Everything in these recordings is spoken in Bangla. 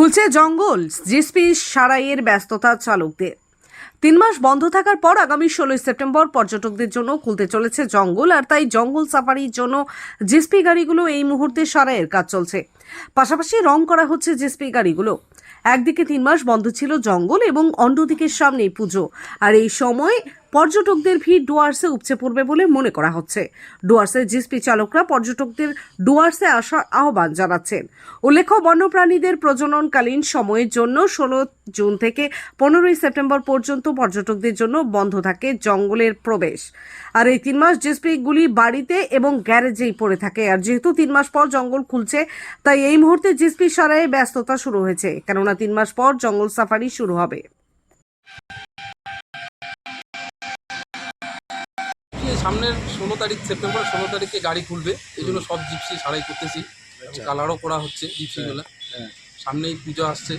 খুলছে জঙ্গল। জিএসপি সারাইয়ের ব্যস্ততা চালকদের। তিন মাস বন্ধ থাকার পর আগামী ষোলোই সেপ্টেম্বর পর্যটকদের জন্য খুলতে চলেছে জঙ্গল, আর তাই জঙ্গল সাফারির জন্য জিএসপি গাড়িগুলো এই মুহূর্তে সারাইয়ের কাজ চলছে। পাশাপাশি রং করা হচ্ছে জিএসপি গাড়িগুলো। একদিকে তিন মাস বন্ধ ছিল জঙ্গল এবং অন্যদিকের সামনে পুজো। আর এই সময় পর্যটকদের ভিড় ডুয়ার্সে উপচে পড়বে বলে মনে করা হচ্ছে। ডুয়ার্সের জিএসপি চালকরা পর্যটকদের ডুয়ার্সে আসার আহ্বান জানাচ্ছেন। উল্লেখ্য, বন্যপ্রাণীদের প্রজননকালীন সময়ের জন্য ষোলো জুন থেকে পনেরোই সেপ্টেম্বর পর্যন্ত পর্যটকদের জন্য বন্ধ থাকে জঙ্গলের প্রবেশ। আর এই তিন মাস জিএসপিগুলি বাড়িতে এবং গ্যারেজেই পড়ে থাকে। আর যেহেতু তিন মাস পর জঙ্গল খুলছে, তাই এই মুহূর্তে জিএসপি সারায় ব্যস্ততা শুরু হয়েছে। কেননা তিন মাস পর জঙ্গল সাফারি শুরু হবে। এই সামনের ষোলো তারিখ সেপ্টেম্বর ষোলো তারিখে গাড়ি খুলবে এই জন্য সব জিপসি সারাই করতেছি। কালারও করা হচ্ছে জিপসিগুলো। হ্যাঁ। সামনেই পুজো আসছে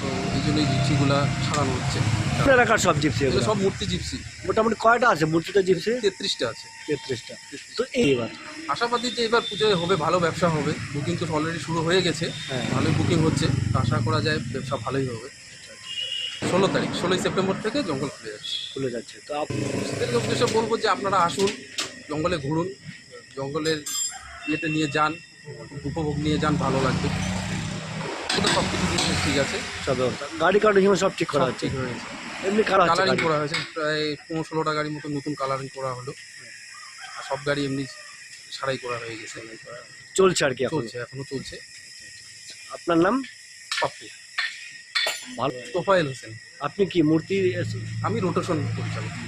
তো এই জন্য এই জিপসিগুলো সারানো হচ্ছে। আপনার সব জিপসি এগুলো সব মূর্তি জিপসি। মোটামুটি কয়টা আছে মূর্তিটা জিপসি? তেত্রিশটা আছে। তেত্রিশটা। তো এইবার আশাবাদী যে এবার পুজোয় হবে ভালো ব্যবসা হবে। বুকিং তো অলরেডি শুরু হয়ে গেছে। হ্যাঁ। ভালোই বুকিং হচ্ছে। আশা করা যায় ব্যবসা ভালোই হবে। ষোলো তারিখ ষোলোই সেপ্টেম্বর থেকে জঙ্গল খুলে যাচ্ছে। খুলে যাচ্ছে। তো আপ- এদেরকে উদ্দেশ্যে বলব যে আপনারা আসুন জঙ্গলে ঘুরুন জঙ্গলের ইয়েতে নিয়ে যান উপভোগ নিয়ে যান ভালো লাগবে। সব কিছু জিনিস ঠিক আছে। সব গাড়ি কার্ড সব ঠিক করা ঠিক হয়ে এমনি কালারিং করা হয়েছে প্রায় পনেরো ষোলোটা গাড়ির মতো নতুন কালারিং করা হলো। আর সব গাড়ি এমনি সারাই করা হয়ে গেছে। চলছে আর কি এখন। চলছে এখনও চলছে। আপনার নাম? পাপ্পু। ভালো তোফায়েল হোসেন। আপনি কি মূর্তি আমি রোটেশন পরিচালক।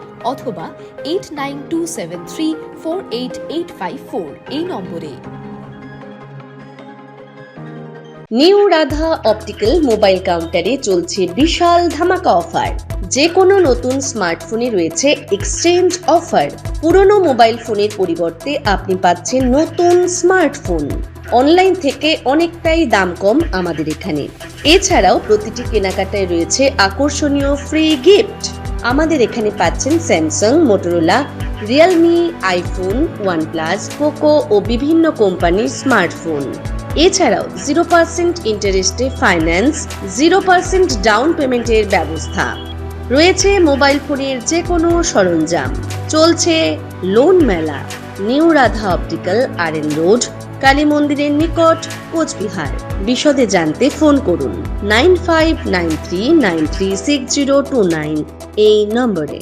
অথবা eight nine two seven three four eight eight five four এই নম্বরে। নিউ রাধা অপটিক্যাল মোবাইল কাউন্টারে চলছে বিশাল ধামাকা অফার। যে কোনো নতুন স্মার্টফোনে রয়েছে এক্সচেঞ্জ অফার। পুরনো মোবাইল ফোনের পরিবর্তে আপনি পাচ্ছেন নতুন স্মার্টফোন। অনলাইন থেকে অনেকটাই দাম কম আমাদের এখানে। এছাড়াও প্রতিটি কেনাকাটায় রয়েছে আকর্ষণীয় ফ্রি গিফট। আমাদের এখানে পাচ্ছেন Samsung Motorola Realme iPhone OnePlus Poco ও বিভিন্ন কোম্পানির স্মার্টফোন এছাড়াও জিরো পার্সেন্ট ইন্টারেস্টে ফাইন্যান্স জিরো পার্সেন্ট ডাউন পেমেন্টের ব্যবস্থা। রয়েছে মোবাইল ফোনের যে কোনো সরঞ্জাম। চলছে লোন মেলা। New Radha optical R N road Kali মন্দিরের নিকট কোচবিহার। বিশদে জানতে ফোন করুন nine five nine three nine six zero two nine এই নম্বরে।